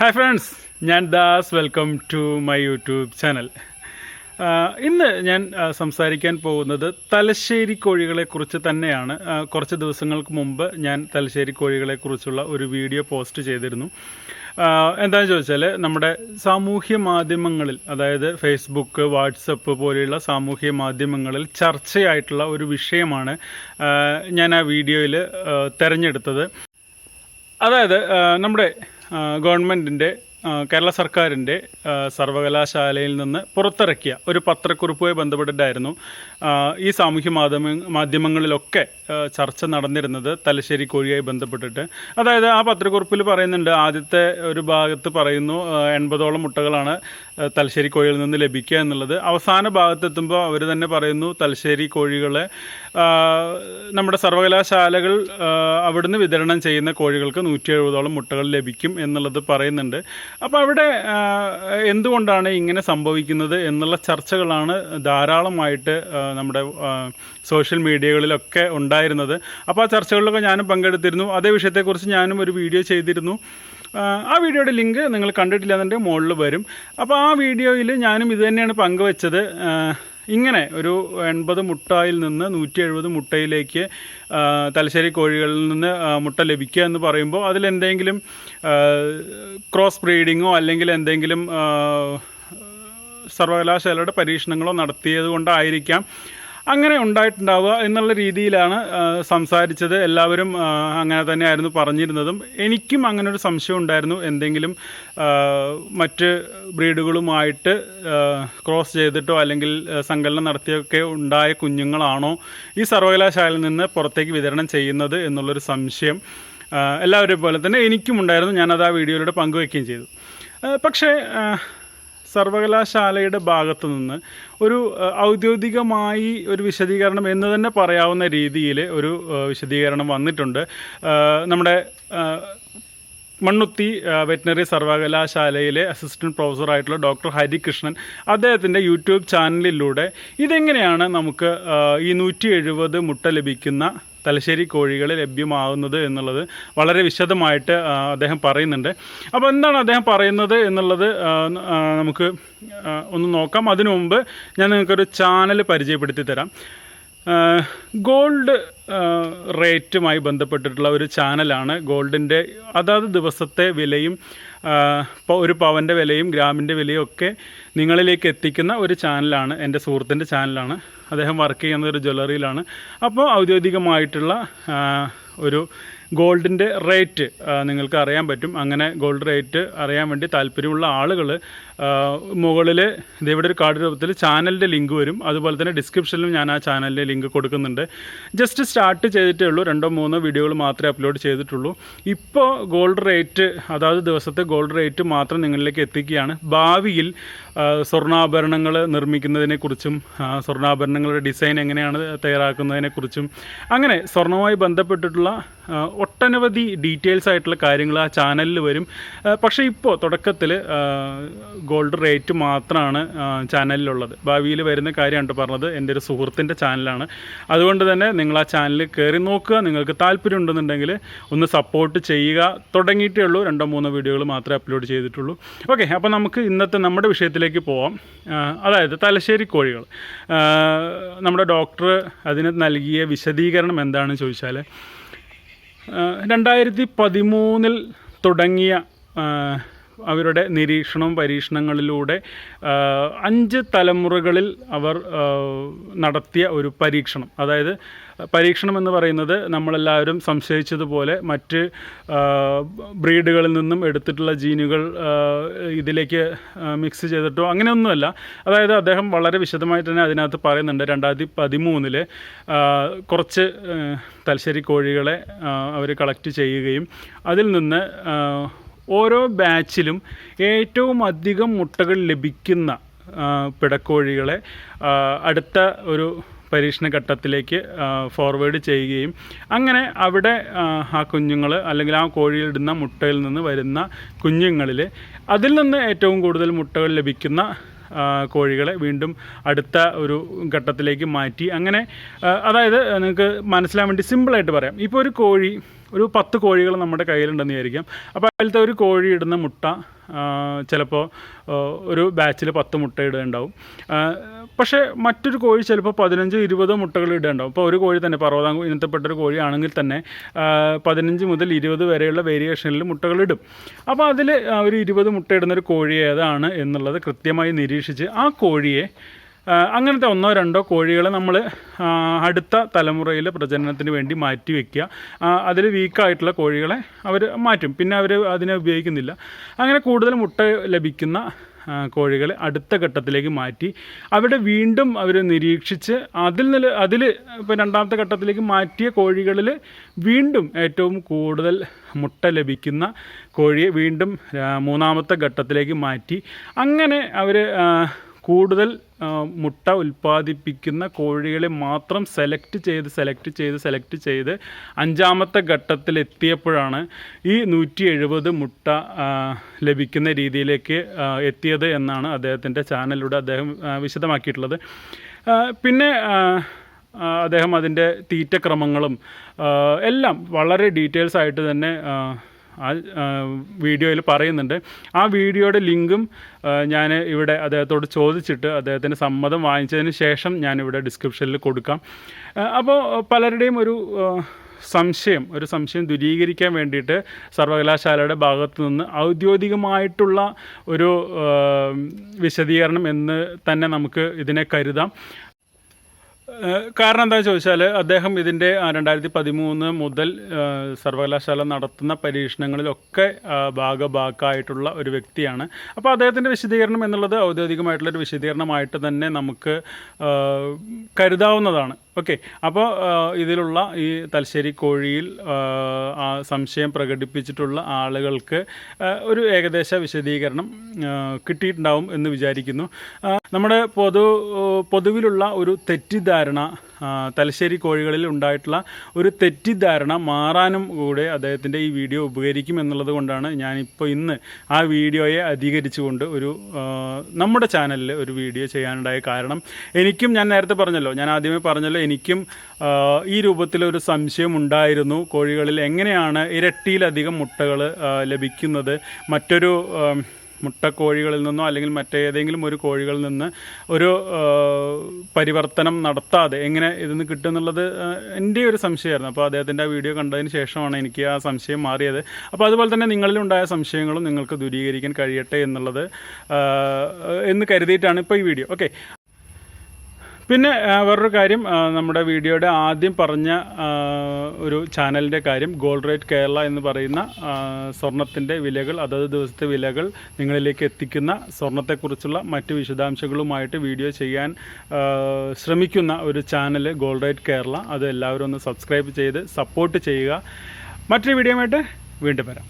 Hi friends ഞാൻ Das. Welcome to my YouTube channel. ഇന്ന് ഞാൻ സംസാരിക്കാൻ പോകുന്നത് തലശ്ശേരി കോഴികളെക്കുറിച്ച് തന്നെയാണ്. കുറച്ച് ദിവസങ്ങൾക്ക് മുമ്പ് ഞാൻ തലശ്ശേരി കോഴികളെക്കുറിച്ചുള്ള ഒരു വീഡിയോ പോസ്റ്റ് ചെയ്തിരുന്നു. എന്താണെന്ന് ചോദിച്ചാൽ നമ്മുടെ സാമൂഹ്യ മാധ്യമങ്ങളിൽ അതായത് ഫേസ്ബുക്ക് വാട്സപ്പ് പോലെയുള്ള സാമൂഹ്യ മാധ്യമങ്ങളിൽ ചർച്ചയായിട്ടുള്ള ഒരു വിഷയമാണ് ഞാൻ ആ വീഡിയോയിൽ തിരഞ്ഞെടുത്തത്. അതായത് നമ്മുടെ ഗവൺമെന്റിന്റെ കേരള സർക്കാരിന്റെ സർവകലാശാലയിൽ നിന്ന് പുറത്തിറക്കിയ ഒരു പത്രക്കുറിപ്പുമായി ബന്ധപ്പെട്ടിട്ടായിരുന്നു ഈ സാമൂഹ്യ മാധ്യമ മാധ്യമങ്ങളിലൊക്കെ ചർച്ച നടന്നിരുന്നത് തലശ്ശേരി കോഴിയായി ബന്ധപ്പെട്ടിട്ട്. അതായത് ആ പത്രക്കുറിപ്പിൽ പറയുന്നുണ്ട് ആദ്യത്തെ ഒരു ഭാഗത്ത് പറയുന്നു എൺപതോളം മുട്ടകളാണ് തലശ്ശേരി കോഴിയിൽ നിന്ന് ലഭിക്കുക എന്നുള്ളത്. അവസാന ഭാഗത്തെത്തുമ്പോൾ അവർ തന്നെ പറയുന്നു തലശ്ശേരി കോഴികളെ നമ്മുടെ സർവകലാശാലകൾ അവിടുന്ന് വിതരണം ചെയ്യുന്ന കോഴികൾക്ക് നൂറ്റി എഴുപതോളം മുട്ടകൾ ലഭിക്കും എന്നുള്ളത് പറയുന്നുണ്ട്. അപ്പോൾ അവിടെ എന്തുകൊണ്ടാണ് ഇങ്ങനെ സംഭവിക്കുന്നത് എന്നുള്ള ചർച്ചകളാണ് ധാരാളമായിട്ട് നമ്മുടെ സോഷ്യൽ മീഡിയകളിലൊക്കെ ഉണ്ടായിരുന്നത്. അപ്പോൾ ആ ചർച്ചകളിലൊക്കെ ഞാനും പങ്കെടുത്തിരുന്നു. അതേ വിഷയത്തെക്കുറിച്ച് ഞാനും ഒരു വീഡിയോ ചെയ്തിരുന്നു. ആ, വീഡിയോയുടെ ലിങ്ക് നിങ്ങൾ കണ്ടിട്ടില്ല എന്നുണ്ടെങ്കിൽ മുകളിൽ വരും. അപ്പോൾ ആ വീഡിയോയിൽ ഞാനും ഇത് തന്നെയാണ് പങ്കുവച്ചത്. ഇങ്ങനെ ഒരു എൺപത് മുട്ടയിൽ നിന്ന് നൂറ്റി എഴുപത് മുട്ടയിലേക്ക് തലശ്ശേരി കോഴികളിൽ നിന്ന് മുട്ട ലഭിക്കുക എന്ന് പറയുമ്പോൾ അതിലെന്തെങ്കിലും ക്രോസ് ബ്രീഡിങ്ങോ അല്ലെങ്കിൽ എന്തെങ്കിലും സർവകലാശാലയുടെ പരീക്ഷണങ്ങളോ നടത്തിയത് കൊണ്ടായിരിക്കാം അങ്ങനെ ഉണ്ടായിട്ടുണ്ടാവുക എന്നുള്ള രീതിയിലാണ് സംസാരിച്ചത്. എല്ലാവരും അങ്ങനെ തന്നെയായിരുന്നു പറഞ്ഞിരുന്നതും. എനിക്കും അങ്ങനെ ഒരു സംശയം ഉണ്ടായിരുന്നു. എന്തെങ്കിലും മറ്റ് ബ്രീഡുകളുമായിട്ട് ക്രോസ് ചെയ്തിട്ടോ അല്ലെങ്കിൽ സങ്കലനം നടത്തിയൊക്കെ ഉണ്ടായ കുഞ്ഞുങ്ങളാണോ ഈ സർവകലാശാലയിൽ നിന്ന് പുറത്തേക്ക് വിതരണം ചെയ്യുന്നത് എന്നുള്ളൊരു സംശയം എല്ലാവരെയും പോലെ തന്നെ എനിക്കും ഉണ്ടായിരുന്നു. ഞാനത് ആ വീഡിയോയിലൂടെ പങ്കുവയ്ക്കുകയും ചെയ്തു. പക്ഷേ സർവകലാശാലയുടെ ഭാഗത്തു നിന്ന് ഒരു ഔദ്യോഗികമായി ഒരു വിശദീകരണം എന്ന് തന്നെ പറയാവുന്ന രീതിയിൽ ഒരു വിശദീകരണം വന്നിട്ടുണ്ട്. നമ്മുടെ മണ്ണുത്തി വെറ്റിനറി സർവകലാശാലയിലെ അസിസ്റ്റന്റ് പ്രൊഫസറായിട്ടുള്ള ഡോക്ടർ ഹരികൃഷ്ണൻ അദ്ദേഹത്തിന്റെ യൂട്യൂബ് ചാനലിലൂടെ ഇതെങ്ങനെയാണ് നമുക്ക് ഈ നൂറ്റി എഴുപത് മുട്ട ലഭിക്കുന്ന തലശ്ശേരി കോഴികൾ ലഭ്യമാകുന്നത് എന്നുള്ളത് വളരെ വിശദമായിട്ട് അദ്ദേഹം പറയുന്നുണ്ട്. അപ്പോൾ എന്താണ് അദ്ദേഹം പറയുന്നത് എന്നുള്ളത് നമുക്ക് ഒന്ന് നോക്കാം. അതിനു മുമ്പ് ഞാൻ നിങ്ങൾക്കൊരു ചാനൽ പരിചയപ്പെടുത്തി തരാം. ഗോൾഡ് റേറ്റുമായി ബന്ധപ്പെട്ടിട്ടുള്ള ഒരു ചാനലാണ് ഗോൾഡിന്റെ അതാത് ദിവസത്തെ വിലയും ഒരു പവന്റെ വിലയും ഗ്രാമിന്റെ വിലയും ഒക്കെ നിങ്ങളിലേക്ക് എത്തിക്കുന്ന ഒരു ചാനലാണ് എന്റെ സുഹൃത്തിന്റെ ചാനലാണ്. അദ്ദേഹം വർക്ക് ചെയ്യുന്ന ഒരു ജ്വല്ലറിയിലാണ്. അപ്പോൾ ഔദ്യോഗികമായിട്ടുള്ള ഒരു ഗോൾഡിന്റെ റേറ്റ് നിങ്ങൾക്ക് അറിയാൻ പറ്റും. അങ്ങനെ ഗോൾഡ് റേറ്റ് അറിയാൻ വേണ്ടി താല്പര്യമുള്ള ആളുകൾ മുകളിൽ ഇവിടെ ഒരു കാർഡ് രൂപത്തിൽ ചാനലിന്റെ ലിങ്ക് വരും. അതുപോലെ തന്നെ ഡിസ്ക്രിപ്ഷനിലും ഞാൻ ആ ചാനലിന്റെ ലിങ്ക് കൊടുക്കുന്നുണ്ട്. ജസ്റ്റ് സ്റ്റാർട്ട് ചെയ്തിട്ടേ ഉള്ളൂ. രണ്ടോ മൂന്നോ വീഡിയോകൾ മാത്രമേ അപ്ലോഡ് ചെയ്തിട്ടുള്ളൂ. ഇപ്പോൾ ഗോൾഡ് റേറ്റ് അതായത് ദിവസത്തെ ഗോൾഡ് റേറ്റ് മാത്രം നിങ്ങളിലേക്ക് എത്തിക്കുകയാണ്. ഭാവിയിൽ സ്വർണാഭരണങ്ങൾ നിർമ്മിക്കുന്നതിനെക്കുറിച്ചും സ്വർണാഭരണങ്ങളുടെ ഡിസൈൻ എങ്ങനെയാണ് തയ്യാറാക്കുന്നതിനെക്കുറിച്ചും അങ്ങനെ സ്വർണവുമായി ബന്ധപ്പെട്ടിട്ടുള്ള ഒട്ടനവധി ഡീറ്റെയിൽസ് ആയിട്ടുള്ള കാര്യങ്ങൾ ആ ചാനലിൽ വരും. പക്ഷേ ഇപ്പോൾ തുടക്കത്തിൽ ഗോൾഡ് റേറ്റ് മാത്രമാണ് ചാനലിലുള്ളത് ഭാവിയിൽ വരുന്ന കാര്യമാണ് പറഞ്ഞത്. എന്റെ ഒരു സുഹൃത്തിന്റെ ചാനലാണ് അതുകൊണ്ട് തന്നെ നിങ്ങൾ ആ ചാനൽ കയറി നോക്കുക. നിങ്ങൾക്ക് താല്പര്യം ഉണ്ടെന്നുണ്ടെങ്കിൽ ഒന്ന് സപ്പോർട്ട് ചെയ്യുക. തുടങ്ങിയിട്ടേ ഉള്ളൂ. രണ്ടോ മൂന്നോ വീഡിയോകൾ മാത്രമേ അപ്ലോഡ് ചെയ്തിട്ടുള്ളൂ. ഓക്കെ അപ്പോൾ നമുക്ക് ഇന്നത്തെ നമ്മുടെ വിഷയത്തിലേക്ക് പോവാം. അതായത് തലശ്ശേരി കോഴികൾ. നമ്മുടെ ഡോക്ടർ അതിന് നൽകിയ വിശദീകരണം എന്താണെന്ന് ചോദിച്ചാൽ രണ്ടായിരത്തി പതിമൂന്നിൽ തുടങ്ങിയ അവരുടെ നിരീക്ഷണവും പരീക്ഷണങ്ങളിലൂടെ അഞ്ച് തലമുറകളിൽ അവർ നടത്തിയ ഒരു പരീക്ഷണം. അതായത് പരീക്ഷണം എന്ന് പറയുന്നത് നമ്മളെല്ലാവരും സംശയിച്ചതുപോലെ മറ്റ് ബ്രീഡുകളിൽ നിന്നും എടുത്തിട്ടുള്ള ജീനുകൾ ഇതിലേക്ക് മിക്സ് ചെയ്തിട്ടോ അങ്ങനെയൊന്നുമല്ല. അതായത് അദ്ദേഹം വളരെ വിശദമായിട്ട് തന്നെ അതിനകത്ത് പറയുന്നുണ്ട്. രണ്ടായിരത്തി പതിമൂന്നിൽ കുറച്ച് തലശ്ശേരി കോഴികളെ അവർ കളക്ട് ചെയ്യുകയും അതിൽ നിന്ന് ഓരോ ബാച്ചിലും ഏറ്റവും അധികം മുട്ടകൾ ലഭിക്കുന്ന പിടക്കോഴികളെ അടുത്ത ഒരു പരീക്ഷണ ഘട്ടത്തിലേക്ക് ഫോർവേഡ് ചെയ്യുകയും അങ്ങനെ അവിടെ ആ കുഞ്ഞുങ്ങൾ അല്ലെങ്കിൽ ആ കോഴിയിലിടുന്ന മുട്ടയിൽ നിന്ന് വരുന്ന കുഞ്ഞുങ്ങളിൽ അതിൽ നിന്ന് ഏറ്റവും കൂടുതൽ മുട്ടകൾ ലഭിക്കുന്ന കോഴികളെ വീണ്ടും അടുത്ത ഒരു ഘട്ടത്തിലേക്ക് മാറ്റി. അങ്ങനെ അതായത് നിങ്ങൾക്ക് മനസ്സിലാൻ വേണ്ടി സിമ്പിളായിട്ട് പറയാം. ഇപ്പോൾ ഒരു കോഴി ഒരു പത്ത് കോഴികൾ നമ്മുടെ കയ്യിലുണ്ടെന്ന് വിചാരിക്കാം. അപ്പോൾ അതിലത്തെ ഒരു കോഴി ഇടുന്ന മുട്ട ചിലപ്പോൾ ഒരു ബാച്ചിൽ പത്ത് മുട്ട ഇടുന്നുണ്ടാവും ആ, പക്ഷേ മറ്റൊരു കോഴി ചിലപ്പോൾ പതിനഞ്ചോ ഇരുപതോ മുട്ടകൾ ഇടുന്നുണ്ടാവും അപ്പോൾ ഒരു കോഴി തന്നെ പർവതാം ഇനത്തിൽപ്പെട്ടൊരു കോഴി ആണെങ്കിൽ തന്നെ പതിനഞ്ച് മുതൽ ഇരുപത് വരെയുള്ള വേരിയേഷനിൽ മുട്ടകൾ ഇടും. അപ്പോൾ അതിൽ ഒരു ഇരുപത് മുട്ട ഇടുന്ന ഒരു കോഴി ഏതാണ് എന്നുള്ളത് കൃത്യമായി നിരീക്ഷിച്ച് ആ കോഴിയെ അങ്ങനത്തെ ഒന്നോ രണ്ടോ കോഴികളെ നമ്മൾ അടുത്ത തലമുറയിലെ പ്രജനനത്തിന് വേണ്ടി മാറ്റി വയ്ക്കുക അതിൽ വീക്കായിട്ടുള്ള കോഴികളെ അവർ മാറ്റും. പിന്നെ അവർ അതിനെ ഉപയോഗിക്കുന്നില്ല. അങ്ങനെ കൂടുതൽ മുട്ട ലഭിക്കുന്ന കോഴികളെ അടുത്ത ഘട്ടത്തിലേക്ക് മാറ്റി അവിടെ വീണ്ടും അവർ നിരീക്ഷിച്ച് അതിൽ നിന്ന് അതിൽ ഇപ്പോൾ രണ്ടാമത്തെ ഘട്ടത്തിലേക്ക് മാറ്റിയ കോഴികളിൽ വീണ്ടും ഏറ്റവും കൂടുതൽ മുട്ട ലഭിക്കുന്ന കോഴിയെ വീണ്ടും മൂന്നാമത്തെ ഘട്ടത്തിലേക്ക് മാറ്റി. അങ്ങനെ അവർ കൂടുതൽ മുട്ട ഉൽപ്പാദിപ്പിക്കുന്ന കോഴികളെ മാത്രം സെലക്ട് ചെയ്ത് സെലക്ട് ചെയ്ത് സെലക്ട് ചെയ്ത് അഞ്ചാമത്തെ ഘട്ടത്തിൽ എത്തിയപ്പോഴാണ് ഈ നൂറ്റി എഴുപത് മുട്ട ലഭിക്കുന്ന രീതിയിലേക്ക് എത്തിയത് എന്നാണ് അദ്ദേഹത്തിന്റെ ചാനലിലൂടെ അദ്ദേഹം വിശദമാക്കിയിട്ടുള്ളത്. പിന്നെ അദ്ദേഹം അതിന്റെ തീറ്റക്രമങ്ങളും എല്ലാം വളരെ ഡീറ്റെയിൽസ് ആയിട്ട് തന്നെ ആ, വീഡിയോയിൽ പറയുന്നുണ്ട്. ആ വീഡിയോയുടെ ലിങ്കും ഞാൻ ഇവിടെ അദ്ദേഹത്തോട് ചോദിച്ചിട്ട് അദ്ദേഹത്തിന്റെ സമ്മതം വാങ്ങിച്ചതിന് ശേഷം ഞാനിവിടെ ഡിസ്ക്രിപ്ഷനിൽ കൊടുക്കാം. അപ്പോൾ പലരുടെയും ഒരു സംശയം ഒരു സംശയം ദുരീകരിക്കാൻ വേണ്ടിയിട്ട് സർവകലാശാലയുടെ ഭാഗത്തു നിന്ന് ഔദ്യോഗികമായിട്ടുള്ള ഒരു വിശദീകരണം എന്ന് തന്നെ നമുക്ക് ഇതിനെ കരുതാം. കാരണം എന്താ ചോദിച്ചാൽ അദ്ദേഹം ഇതിന്റെ രണ്ടായിരത്തി പതിമൂന്ന് മുതൽ സർവകലാശാല നടത്തുന്ന പരീക്ഷണങ്ങളിലൊക്കെ ഭാഗഭാക്കായിട്ടുള്ള ഒരു വ്യക്തിയാണ്. അപ്പോൾ അദ്ദേഹത്തിന്റെ വിശദീകരണം എന്നുള്ളത് ഔദ്യോഗികമായിട്ടുള്ളൊരു വിശദീകരണമായിട്ട് തന്നെ നമുക്ക് കരുതാവുന്നതാണ്. ഓക്കെ. അപ്പോൾ ഇതിലുള്ള ഈ തലശ്ശേരി കോഴിയിൽ സംശയം പ്രകടിപ്പിച്ചിട്ടുള്ള ആളുകൾക്ക് ഒരു ഏകദേശ വിശദീകരണം കിട്ടിയിട്ടുണ്ടാവും എന്ന് വിചാരിക്കുന്നു. നമ്മുടെ പൊതു പൊതുവിലുള്ള ഒരു തെറ്റിദ്ധാരണ തലശ്ശേരി കോഴികളിൽ ഉണ്ടായിട്ടുള്ള ഒരു തെറ്റിദ്ധാരണ മാറാനും കൂടെ അദ്ദേഹത്തിന്റെ ഈ വീഡിയോ ഉപകരിക്കും എന്നുള്ളത് കൊണ്ടാണ് ഞാനിപ്പോൾ ഇന്ന് ആ വീഡിയോയെ അധികരിച്ചുകൊണ്ട് ഒരു നമ്മുടെ ചാനലിൽ ഒരു വീഡിയോ ചെയ്യാനുണ്ടായ കാരണം എനിക്കും ഞാൻ നേരത്തെ പറഞ്ഞല്ലോ ഞാൻ ആദ്യമേ പറഞ്ഞല്ലോ എനിക്കും ഈ രൂപത്തിലൊരു സംശയം ഉണ്ടായിരുന്നു കോഴികളിൽ എങ്ങനെയാണ് ഇരട്ടിയിലധികം മുട്ടകൾ ലഭിക്കുന്നത്. മറ്റൊരു മുട്ടക്കോഴികളിൽ നിന്നോ അല്ലെങ്കിൽ മറ്റേതെങ്കിലും ഒരു കോഴികളിൽ നിന്ന് ഒരു പരിവർത്തനം നടത്താതെ എങ്ങനെ ഇതിന്ന് കിട്ടുമെന്നുള്ളത് ആ, എന്റെ ഒരു സംശയമായിരുന്നു. അപ്പോൾ അദ്ദേഹത്തിന്റെ ആ വീഡിയോ കണ്ടതിന് ശേഷമാണ് എനിക്ക് ആ സംശയം മാറിയത്. അപ്പോൾ അതുപോലെ തന്നെ നിങ്ങളിലുണ്ടായ സംശയങ്ങളും നിങ്ങൾക്ക് ദൂരീകരിക്കാൻ കഴിയട്ടെ എന്നുള്ളത് എന്ന് കരുതിയിട്ടാണ് ഇപ്പോൾ ഈ വീഡിയോ. ഓക്കെ. പിന്നെ വേറൊരു കാര്യം നമ്മുടെ വീഡിയോയുടെ ആദ്യം പറഞ്ഞ ഒരു ചാനലിന്റെ കാര്യം ഗോൾഡ് റേറ്റ് കേരള എന്ന് പറയുന്ന സ്വർണത്തിന്റെ വിലകൾ അതത് ദിവസത്തെ വിലകൾ നിങ്ങളിലേക്ക് എത്തിക്കുന്ന സ്വർണത്തെക്കുറിച്ചുള്ള മറ്റ് വിശദാംശങ്ങളുമായിട്ട് വീഡിയോ ചെയ്യാൻ ശ്രമിക്കുന്ന ഒരു ചാനൽ ഗോൾഡ് റേറ്റ് കേരള. അത് എല്ലാവരും ഒന്ന് സബ്സ്ക്രൈബ് ചെയ്ത് സപ്പോർട്ട് ചെയ്യുക. മറ്റൊരു വീഡിയോയുമായിട്ട് വീണ്ടും വരാം.